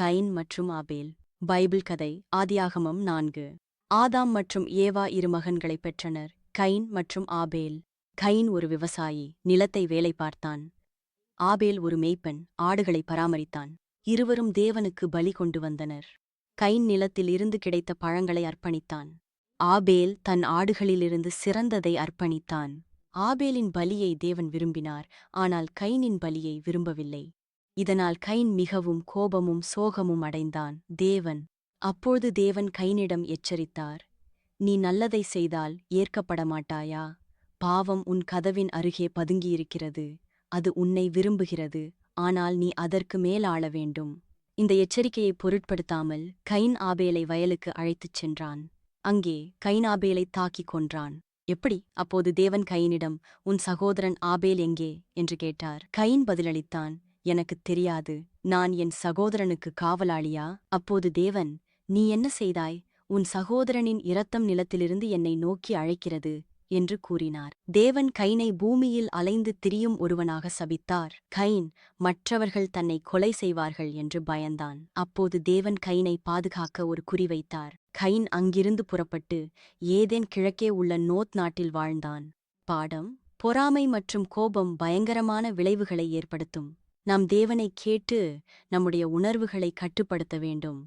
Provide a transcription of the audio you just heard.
கைன் மற்றும் ஆபேல். பைபிள் கதை ஆதியாகமம் நான்கு. ஆதாம் மற்றும் ஏவா இரு மகன்களைப் பெற்றனர் கைன் மற்றும் ஆபேல். கைன் ஒரு விவசாயி நிலத்தை வேலை பார்த்தான். ஆபேல் ஒரு மேய்ப்பன் ஆடுகளை பராமரித்தான். இருவரும் தேவனுக்கு பலி கொண்டு வந்தனர். கைன் நிலத்தில் இருந்து கிடைத்த பழங்களை அர்ப்பணித்தான். ஆபேல் தன் ஆடுகளிலிருந்து சிறந்ததை அர்ப்பணித்தான். ஆபேலின் பலியை தேவன் விரும்பினார் ஆனால் கைனின் பலியை விரும்பவில்லை. இதனால் கைன் மிகவும் கோபமும் சோகமும் அடைந்தான். தேவன் அப்பொழுது தேவன் கைனிடம் எச்சரித்தார். நீ நல்லதை செய்தால் ஏற்கப்பட மாட்டாயா பாவம் உன் கதவின் அருகே பதுங்கியிருக்கிறது. அது உன்னை விரும்புகிறது. ஆனால் நீ அதற்கு மேல் ஆள வேண்டும். இந்த எச்சரிக்கையை பொருட்படுத்தாமல் கைன் ஆபேலை வயலுக்கு அழைத்துச் சென்றான். அங்கே கைன் ஆபேலை தாக்கிக் கொன்றான். எப்படி? அப்போது தேவன் கைனிடம் உன் சகோதரன் ஆபேல் எங்கே? என்று கேட்டார். கைன் பதிலளித்தான் எனக்குத் தெரியாது. நான் என் சகோதரனுக்கு காவலாளியா? அப்போது தேவன் நீ என்ன செய்தாய்? உன் சகோதரனின் இரத்தம் நிலத்திலிருந்து என்னை நோக்கி அழைக்கிறது என்று கூறினார். தேவன் கைனை பூமியில் அலைந்து திரியும் ஒருவனாக சபித்தார். கைன் மற்றவர்கள் தன்னை கொலை செய்வார்கள் என்று பயந்தான். அப்போது தேவன் கைனை பாதுகாக்க ஒரு குறிவைத்தார் கைன் அங்கிருந்து புறப்பட்டு ஏதேன் கிழக்கே உள்ள நோத் நாட்டில் வாழ்ந்தான். பாடம் பொறாமை மற்றும் கோபம் பயங்கரமான விளைவுகளை ஏற்படுத்தும். நாம் தேவனை கேட்டு நம்முடைய உணர்வுகளை கட்டுப்படுத்த வேண்டும்.